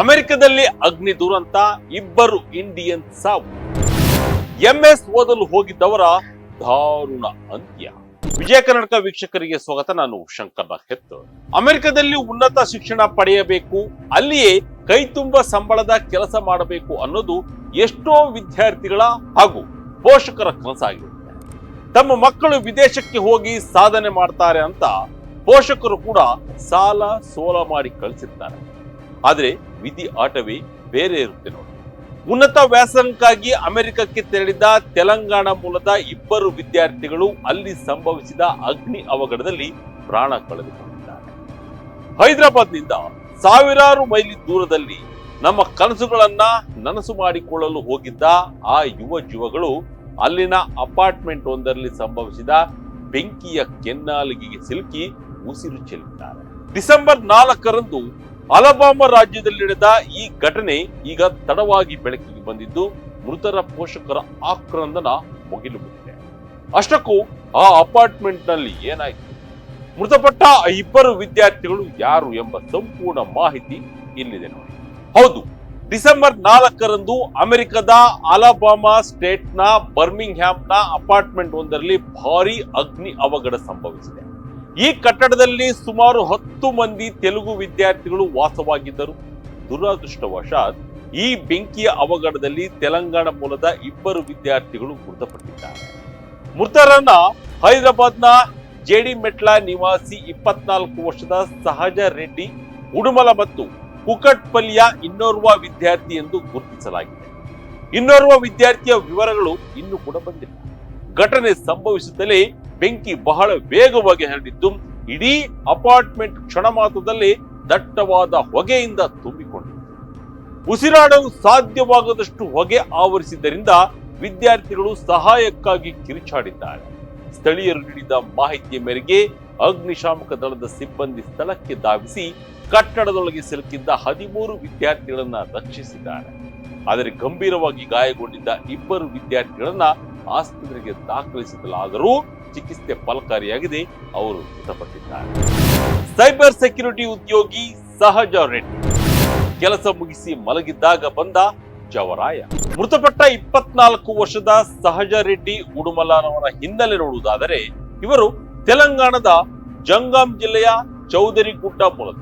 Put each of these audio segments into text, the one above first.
ಅಮೆರಿಕದಲ್ಲಿ ಅಗ್ನಿ ದುರಂತ, ಇಬ್ಬರು ಇಂಡಿಯನ್ ಸಾವು. ಎಂಎಸ್ ಓದಲು ಹೋಗಿದ್ದವರ ದಾರುಣ ಅಂತ್ಯ. ವಿಜಯ ಕರ್ನಾಟಕ ವೀಕ್ಷಕರಿಗೆ ಸ್ವಾಗತ, ನಾನು ಶಂಕರ್ ಹೆತ್ತು ಅಮೆರಿಕದಲ್ಲಿ ಉನ್ನತ ಶಿಕ್ಷಣ ಪಡೆಯಬೇಕು, ಅಲ್ಲಿಯೇ ಕೈ ತುಂಬ ಸಂಬಳದ ಕೆಲಸ ಮಾಡಬೇಕು ಅನ್ನೋದು ಎಷ್ಟೋ ವಿದ್ಯಾರ್ಥಿಗಳ ಹಾಗೂ ಪೋಷಕರ ಕನಸಾಗಿರುತ್ತೆ. ತಮ್ಮ ಮಕ್ಕಳು ವಿದೇಶಕ್ಕೆ ಹೋಗಿ ಸಾಧನೆ ಮಾಡ್ತಾರೆ ಅಂತ ಪೋಷಕರು ಕೂಡ ಸಾಲ ಸೋಲ ಮಾಡಿ ಕಳಿಸಿರ್ತಾರೆ. ಆದ್ರೆ ವಿಧಿ ಆಟವೇ ಬೇರೆ ಇರುತ್ತೆ ನೋಡಿ. ಉನ್ನತ ವ್ಯಾಸಂಗಕ್ಕಾಗಿ ಅಮೆರಿಕಕ್ಕೆ ತೆರಳಿದ ತೆಲಂಗಾಣ ಮೂಲದ ಇಬ್ಬರು ವಿದ್ಯಾರ್ಥಿಗಳು ಅಲ್ಲಿ ಸಂಭವಿಸಿದ ಅಗ್ನಿ ಅವಘಡದಲ್ಲಿ ಪ್ರಾಣ ಕಳೆದುಕೊಂಡಿದ್ದಾರೆ. ಹೈದರಾಬಾದ್ನಿಂದ ಸಾವಿರಾರು ಮೈಲಿ ದೂರದಲ್ಲಿ ನಮ್ಮ ಕನಸುಗಳನ್ನ ನನಸು ಮಾಡಿಕೊಳ್ಳಲು ಹೋಗಿದ್ದ ಆ ಯುವ ಜೀವಗಳು ಅಲ್ಲಿನ ಅಪಾರ್ಟ್ಮೆಂಟ್ ಒಂದರಲ್ಲಿ ಸಂಭವಿಸಿದ ಬೆಂಕಿಯ ಕೆನ್ನಾಲಿಗೆಗೆ ಸಿಲುಕಿ ಉಸಿರು ಚೆಲ್ಲಿದ್ದಾರೆ. ಡಿಸೆಂಬರ್ ನಾಲ್ಕರಂದು ಅಲಬಾಮಾ ರಾಜ್ಯದಲ್ಲಿ ನಡೆದ ಈ ಘಟನೆ ಈಗ ತಡವಾಗಿ ಬೆಳಕಿಗೆ ಬಂದಿದ್ದು ಮೃತರ ಪೋಷಕರ ಆಕ್ರಂದನ ಮುಗಿಲು ಮುಗಿದೆ ಅಷ್ಟಕ್ಕೂ ಆ ಅಪಾರ್ಟ್ಮೆಂಟ್ನಲ್ಲಿ ಏನಾಯಿತು? ಮೃತಪಟ್ಟ ಇಬ್ಬರು ವಿದ್ಯಾರ್ಥಿಗಳು ಯಾರು ಎಂಬ ಸಂಪೂರ್ಣ ಮಾಹಿತಿ ಇಲ್ಲಿದೆ ನೋಡಿ. ಹೌದು, ಡಿಸೆಂಬರ್ ನಾಲ್ಕರಂದು ಅಮೆರಿಕದ ಅಲಬಾಮಾ ಸ್ಟೇಟ್ನ ಬರ್ಮಿಂಗ್ನ ಅಪಾರ್ಟ್ಮೆಂಟ್ ಒಂದರಲ್ಲಿ ಭಾರಿ ಅಗ್ನಿ ಅವಘಡ ಸಂಭವಿಸಿದೆ. ಈ ಕಟ್ಟಡದಲ್ಲಿ ಸುಮಾರು ಹತ್ತು ಮಂದಿ ತೆಲುಗು ವಿದ್ಯಾರ್ಥಿಗಳು ವಾಸವಾಗಿದ್ದರು. ದುರದೃಷ್ಟವಶಾತ್ ಈ ಬೆಂಕಿಯ ಅವಘಡದಲ್ಲಿ ತೆಲಂಗಾಣ ಮೂಲದ ಇಬ್ಬರು ವಿದ್ಯಾರ್ಥಿಗಳು ಮೃತಪಟ್ಟಿದ್ದಾರೆ. ಮೃತರನ್ನ ಹೈದರಾಬಾದ್ನ ಜೆಡಿ ಮೆಟ್ಲ ನಿವಾಸಿ ಇಪ್ಪತ್ನಾಲ್ಕು ವರ್ಷದ ಸಹಜ ರೆಡ್ಡಿ, ಉಡುಮಲ ಮತ್ತು ಕುಕಟ್ಪಲ್ಲಿಯ ಇನ್ನೋರ್ವ ವಿದ್ಯಾರ್ಥಿ ಎಂದು ಗುರುತಿಸಲಾಗಿದೆ. ಇನ್ನೋರ್ವ ವಿದ್ಯಾರ್ಥಿಯ ವಿವರಗಳು ಇನ್ನೂ ಕೂಡ ಬಂದಿಲ್ಲ. ಘಟನೆ ಸಂಭವಿಸುತ್ತಲೇ ಬೆಂಕಿ ಬಹಳ ವೇಗವಾಗಿ ಹರಡಿದ್ದು ಇಡೀ ಅಪಾರ್ಟ್ಮೆಂಟ್ ಕ್ಷಣ ಮಾತ್ರದಲ್ಲಿ ದಟ್ಟವಾದ ಹೊಗೆಯಿಂದ ತುಂಬಿಕೊಂಡಿತು ಉಸಿರಾಡಲು ಸಾಧ್ಯವಾಗದಷ್ಟು ಹೊಗೆ ಆವರಿಸಿದ್ದರಿಂದ ವಿದ್ಯಾರ್ಥಿಗಳು ಸಹಾಯಕ್ಕಾಗಿ ಕಿರುಚಾಡಿದ್ದಾರೆ. ಸ್ಥಳೀಯರು ನೀಡಿದ ಮಾಹಿತಿಯ ಮೇರೆಗೆ ಅಗ್ನಿಶಾಮಕ ದಳದ ಸಿಬ್ಬಂದಿ ಸ್ಥಳಕ್ಕೆ ಧಾವಿಸಿ ಕಟ್ಟಡದೊಳಗೆ ಸಿಲುಕಿದ್ದ ಹದಿಮೂರು ವಿದ್ಯಾರ್ಥಿಗಳನ್ನ ರಕ್ಷಿಸಿದ್ದಾರೆ. ಆದರೆ ಗಂಭೀರವಾಗಿ ಗಾಯಗೊಂಡಿದ್ದ ಇಬ್ಬರು ವಿದ್ಯಾರ್ಥಿಗಳನ್ನ ಆಸ್ಪತ್ರೆಗೆ ದಾಖಲಿಸಲಾದರೂ ಚಿಕಿತ್ಸೆ ಫಲಕಾರಿಯಾಗಿದೆ. ಅವರು ಮೃತಪಟ್ಟಿದ್ದಾರೆ. ಸೈಬರ್ ಸೆಕ್ಯೂರಿಟಿ ಉದ್ಯೋಗಿ ಸಹಜ ರೆಡ್ಡಿ. ಕೆಲಸ ಮುಗಿಸಿ ಮಲಗಿದ್ದಾಗ ಬಂದ ಜವರಾಯ. ಮೃತಪಟ್ಟ ಇಪ್ಪತ್ನಾಲ್ಕು ವರ್ಷದ ಸಹಜ ರೆಡ್ಡಿ ಉಡುಮಲಾನವರ ಹಿನ್ನೆಲೆ ನೋಡುವುದಾದರೆ, ಇವರು ತೆಲಂಗಾಣದ ಜಂಗಾಂ ಜಿಲ್ಲೆಯ ಚೌಧರಿಗುಡ್ಡ ಮೂಲದ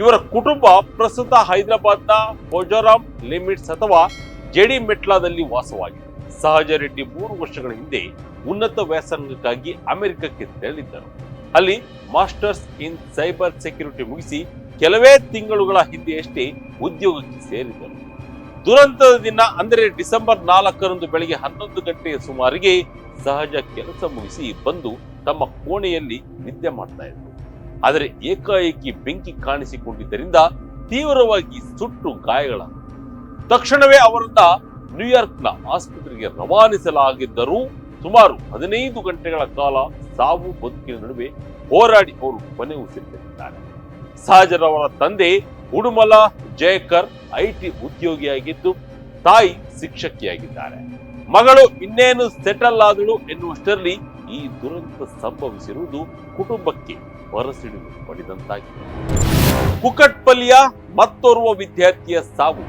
ಇವರ ಕುಟುಂಬ ಪ್ರಸ್ತುತ ಹೈದರಾಬಾದ್ನ ಪೋಜಾರಾಮ್ ಲಿಮಿಟ್ಸ್ ಅಥವಾ ಜೆಡಿ ಮೆಟ್ಲಾದಲ್ಲಿ ವಾಸವಾಗಿದೆ ಸಹಜ ರೆಡ್ಡಿ ಮೂರು ವರ್ಷಗಳ ಹಿಂದೆ ಉನ್ನತ ವ್ಯಾಸಂಗಕ್ಕಾಗಿ ಅಮೆರಿಕಕ್ಕೆ ತೆರಳಿದ್ದರು. ಅಲ್ಲಿ ಮಾಸ್ಟರ್ಸ್ ಇನ್ ಸೈಬರ್ ಸೆಕ್ಯೂರಿಟಿ ಮುಗಿಸಿ ಕೆಲವೇ ತಿಂಗಳುಗಳ ಹಿಂದೆಯಷ್ಟೇ ಉದ್ಯೋಗಕ್ಕೆ ಸೇರಿದರು ದುರಂತದ ದಿನ, ಅಂದರೆ ಡಿಸೆಂಬರ್ ನಾಲ್ಕರಂದು ಬೆಳಗ್ಗೆ ಹನ್ನೊಂದು ಗಂಟೆಯ ಸುಮಾರಿಗೆ ಸಹಜ ಕೆಲಸ ಮುಗಿಸಿ ಬಂದು ತಮ್ಮ ಕೋಣೆಯಲ್ಲಿ ನಿದ್ದೆ ಮಾಡ್ತಾ ಇದ್ರು ಆದರೆ ಏಕಾಏಕಿ ಬೆಂಕಿ ಕಾಣಿಸಿಕೊಂಡಿದ್ದರಿಂದ ತೀವ್ರವಾಗಿ ಸುಟ್ಟು ಗಾಯಗಳ ತಕ್ಷಣವೇ ಅವರನ್ನ ನ್ಯೂಯಾರ್ಕ್ನ ಆಸ್ಪತ್ರೆಗೆ ರವಾನಿಸಲಾಗಿದ್ದರೂ ಸುಮಾರು ಹದಿನೈದು ಗಂಟೆಗಳ ಕಾಲ ಸಾವು ಬದುಕಿನ ನಡುವೆ ಹೋರಾಡಿ ಅವರು ಕೊನೆ ಉಸಿರಿದ್ದಾರೆ ಸಹಜರವರ ತಂದೆ ಉಡುಮಲ ಜಯಕರ್ ಐಟಿ ಉದ್ಯೋಗಿಯಾಗಿದ್ದು, ತಾಯಿ ಶಿಕ್ಷಕಿಯಾಗಿದ್ದಾರೆ. ಮಗಳು ಇನ್ನೇನು ಸೆಟಲ್ ಆದಳು ಎನ್ನುವಷ್ಟರಲ್ಲಿ ಈ ದುರಂತ ಸಂಭವಿಸಿರುವುದು ಕುಟುಂಬಕ್ಕೆ ಹೊರಸಿಡಿದು ಪಡೆದಂತಾಗಿದೆ. ಕುಕಟ್ಪಲ್ಲಿಯ ಮತ್ತೋರ್ವ ವಿದ್ಯಾರ್ಥಿಯ ಸಾವು.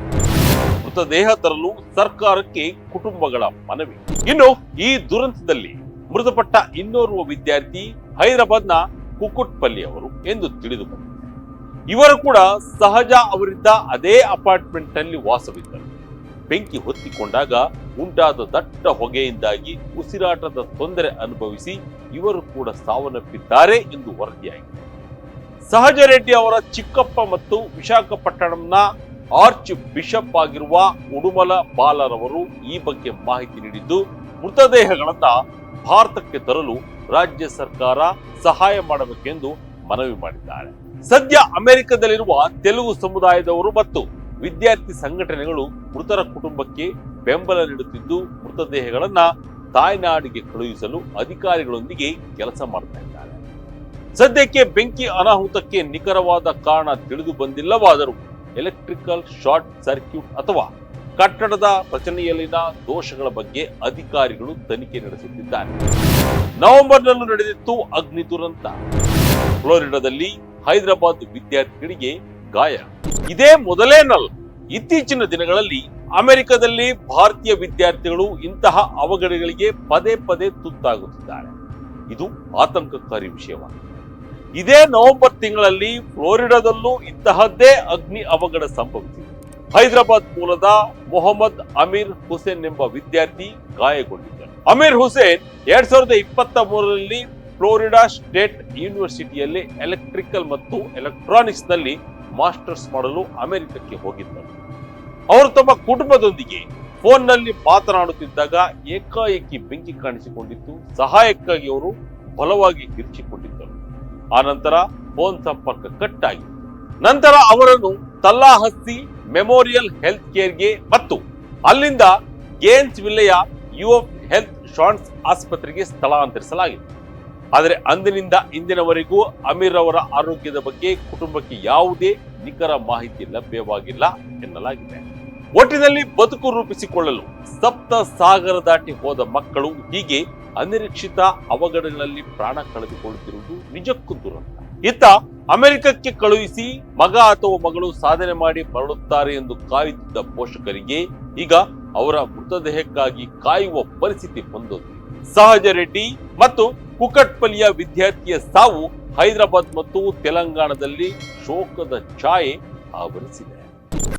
ಮೃತದೇಹ ತರಲು ಸರ್ಕಾರಕ್ಕೆ ಕುಟುಂಬಗಳ ಮನವಿ. ಇನ್ನು ಈ ದುರಂತದಲ್ಲಿ ಮೃತಪಟ್ಟ ಇನ್ನೋರ್ವ ವಿದ್ಯಾರ್ಥಿ ಹೈದರಾಬಾದ್ನ ಕುಕುಟ್ಪಲ್ಲಿ ಅವರು ಎಂದು ತಿಳಿದು ಇವರು ಕೂಡ ಸಹಜ ಅವರಿದ್ದ ಅದೇ ಅಪಾರ್ಟ್ಮೆಂಟ್ನಲ್ಲಿ ವಾಸವಿದ್ದರು. ಬೆಂಕಿ ಹೊತ್ತಿಕೊಂಡಾಗ ಉಂಟಾದ ದಟ್ಟ ಹೊಗೆಯಿಂದಾಗಿ ಉಸಿರಾಟದ ತೊಂದರೆ ಅನುಭವಿಸಿ ಇವರು ಕೂಡ ಸಾವನ್ನಪ್ಪಿದ್ದಾರೆ ಎಂದು ವರದಿಯಾಗಿದೆ ಸಹಜ ರೆಡ್ಡಿ ಅವರ ಚಿಕ್ಕಪ್ಪ ಮತ್ತು ವಿಶಾಖಪಟ್ಟಣಂನ ಆರ್ಚ್ ಬಿಷಪ್ ಆಗಿರುವ ಉಡುಮಲ ಬಾಲರವರು ಈ ಬಗ್ಗೆ ಮಾಹಿತಿ ನೀಡಿದ್ದು, ಮೃತದೇಹಗಳನ್ನ ಭಾರತಕ್ಕೆ ತರಲು ರಾಜ್ಯ ಸರ್ಕಾರ ಸಹಾಯ ಮಾಡಬೇಕೆಂದು ಮನವಿ ಮಾಡಿದ್ದಾರೆ. ಸದ್ಯ ಅಮೆರಿಕದಲ್ಲಿರುವ ತೆಲುಗು ಸಮುದಾಯದವರು ಮತ್ತು ವಿದ್ಯಾರ್ಥಿ ಸಂಘಟನೆಗಳು ಮೃತರ ಕುಟುಂಬಕ್ಕೆ ಬೆಂಬಲ ನೀಡುತ್ತಿದ್ದು, ಮೃತದೇಹಗಳನ್ನ ತಾಯ್ನಾಡಿಗೆ ಕಳುಹಿಸಲು ಅಧಿಕಾರಿಗಳೊಂದಿಗೆ ಕೆಲಸ ಮಾಡ್ತಾ ಇದ್ದಾರೆ. ಸದ್ಯಕ್ಕೆ ಬೆಂಕಿ ಅನಾಹುತಕ್ಕೆ ನಿಖರವಾದ ಕಾರಣ ತಿಳಿದು ಬಂದಿಲ್ಲವಾದರೂ ಎಲೆಕ್ಟ್ರಿಕಲ್ ಶಾರ್ಟ್ ಸರ್ಕ್ಯೂಟ್ ಅಥವಾ ಕಟ್ಟಡದ ರಚನೆಯಲ್ಲಿನ ದೋಷಗಳ ಬಗ್ಗೆ ಅಧಿಕಾರಿಗಳು ತನಿಖೆ ನಡೆಸುತ್ತಿದ್ದಾರೆ. ನವೆಂಬರ್ನಲ್ಲಿ ನಡೆದಿತ್ತು ಅಗ್ನಿ ದುರಂತ. ಫ್ಲೋರಿಡಾದಲ್ಲಿ ಹೈದರಾಬಾದ್ ವಿದ್ಯಾರ್ಥಿಗಳಿಗೆ ಗಾಯ. ಇದೇ ಮೊದಲೇನಲ್ಲ ಇತ್ತೀಚಿನ ದಿನಗಳಲ್ಲಿ ಅಮೆರಿಕದಲ್ಲಿ ಭಾರತೀಯ ವಿದ್ಯಾರ್ಥಿಗಳು ಇಂತಹ ಅವಘಡಗಳಿಗೆ ಪದೇ ಪದೇ ತುತ್ತಾಗುತ್ತಿದ್ದಾರೆ. ಇದು ಆತಂಕಕಾರಿ ವಿಷಯವಾಗಿದೆ. ಇದೇ ನವೆಂಬರ್ ತಿಂಗಳಲ್ಲಿ ಫ್ಲೋರಿಡಾದಲ್ಲೂ ಇಂತಹದ್ದೇ ಅಗ್ನಿ ಅವಘಡ ಸಂಭವಿಸಿದೆ. ಹೈದರಾಬಾದ್ ಮೂಲದ ಮೊಹಮ್ಮದ್ ಅಮೀರ್ ಹುಸೇನ್ ಎಂಬ ವಿದ್ಯಾರ್ಥಿ ಗಾಯಗೊಂಡಿದ್ದರು ಅಮೀರ್ ಹುಸೇನ್ ಎರಡ್ ಸಾವಿರದ ಇಪ್ಪತ್ತ ಮೂರರಲ್ಲಿ ಫ್ಲೋರಿಡಾ ಸ್ಟೇಟ್ ಯೂನಿವರ್ಸಿಟಿಯಲ್ಲಿ ಎಲೆಕ್ಟ್ರಿಕಲ್ ಮತ್ತು ಎಲೆಕ್ಟ್ರಾನಿಕ್ಸ್ನಲ್ಲಿ ಮಾಸ್ಟರ್ಸ್ ಮಾಡಲು ಅಮೆರಿಕಕ್ಕೆ ಹೋಗಿದ್ದರು ಅವರು ತಮ್ಮ ಕುಟುಂಬದೊಂದಿಗೆ ಫೋನ್ನಲ್ಲಿ ಮಾತನಾಡುತ್ತಿದ್ದಾಗ ಏಕಾಏಕಿ ಬೆಂಕಿ ಕಾಣಿಸಿಕೊಂಡಿತ್ತು. ಸಹಾಯಕ್ಕಾಗಿ ಅವರು ಬಲವಾಗಿ ಹಿರಿಚಿಕೊಂಡಿದ್ದರು ಆ ನಂತರ ಫೋನ್ ಸಂಪರ್ಕ ಕಟ್ ನಂತರ ಅವರನ್ನು ತಲ್ಲಾಹಸ್ತಿ ಮೆಮೋರಿಯಲ್ ಹೆಲ್ತ್ ಕೇರ್ಗೆ ಮತ್ತು ಅಲ್ಲಿಂದ ಗೇನ್ಸ್ ವಿಲ್ಲೆಯ ಯುಎಫ್ ಹೆಲ್ತ್ ಶಾಂಟ್ಸ್ ಆಸ್ಪತ್ರೆಗೆ ಸ್ಥಳಾಂತರಿಸಲಾಗಿದೆ. ಆದರೆ ಅಂದಿನಿಂದ ಇಂದಿನವರೆಗೂ ಅಮೀರ್ ಅವರ ಆರೋಗ್ಯದ ಬಗ್ಗೆ ಕುಟುಂಬಕ್ಕೆ ಯಾವುದೇ ನಿಖರ ಮಾಹಿತಿ ಲಭ್ಯವಾಗಿಲ್ಲ ಎನ್ನಲಾಗಿದೆ. ಒಟ್ಟಿನಲ್ಲಿ ಬದುಕು ರೂಪಿಸಿಕೊಳ್ಳಲು ಸಪ್ತ ಸಾಗರ ದಾಟಿ ಹೋದ ಮಕ್ಕಳು ಹೀಗೆ ಅನಿರೀಕ್ಷಿತ ಅವಘಡಗಳಲ್ಲಿ ಪ್ರಾಣ ಕಳೆದುಕೊಳ್ಳುತ್ತಿರುವುದು ನಿಜಕ್ಕೂ ದುರಂತ. ಇತ್ತ ಅಮೆರಿಕಕ್ಕೆ ಕಳುಹಿಸಿ ಮಗ ಅಥವಾ ಮಗಳು ಸಾಧನೆ ಮಾಡಿ ಮರಳುತ್ತಾರೆ ಎಂದು ಕಾಯುತ್ತಿದ್ದ ಪೋಷಕರಿಗೆ ಈಗ ಅವರ ಮೃತದೇಹಕ್ಕಾಗಿ ಕಾಯುವ ಪರಿಸ್ಥಿತಿ ಬಂದದ್ದು. ಸಹಜ ರೆಡ್ಡಿ ಮತ್ತು ಕುಕಟ್ಪಲ್ಲಿಯ ವಿದ್ಯಾರ್ಥಿಯ ಸಾವು ಹೈದರಾಬಾದ್ ಮತ್ತು ತೆಲಂಗಾಣದಲ್ಲಿ ಶೋಕದ ಛಾಯೆ ಆವರಿಸಿದೆ.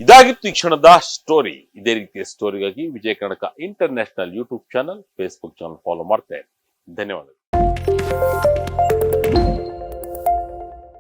ಇದಾಗಿತ್ತು ಈ ಕ್ಷಣದ ಸ್ಟೋರಿ ಇದೇ ರೀತಿಯ ಸ್ಟೋರಿಗಾಗಿ Vijaya Karnataka international YouTube channel Facebook channel follow ಮಾಡ್ತೇನೆ ಧನ್ಯವಾದಗಳು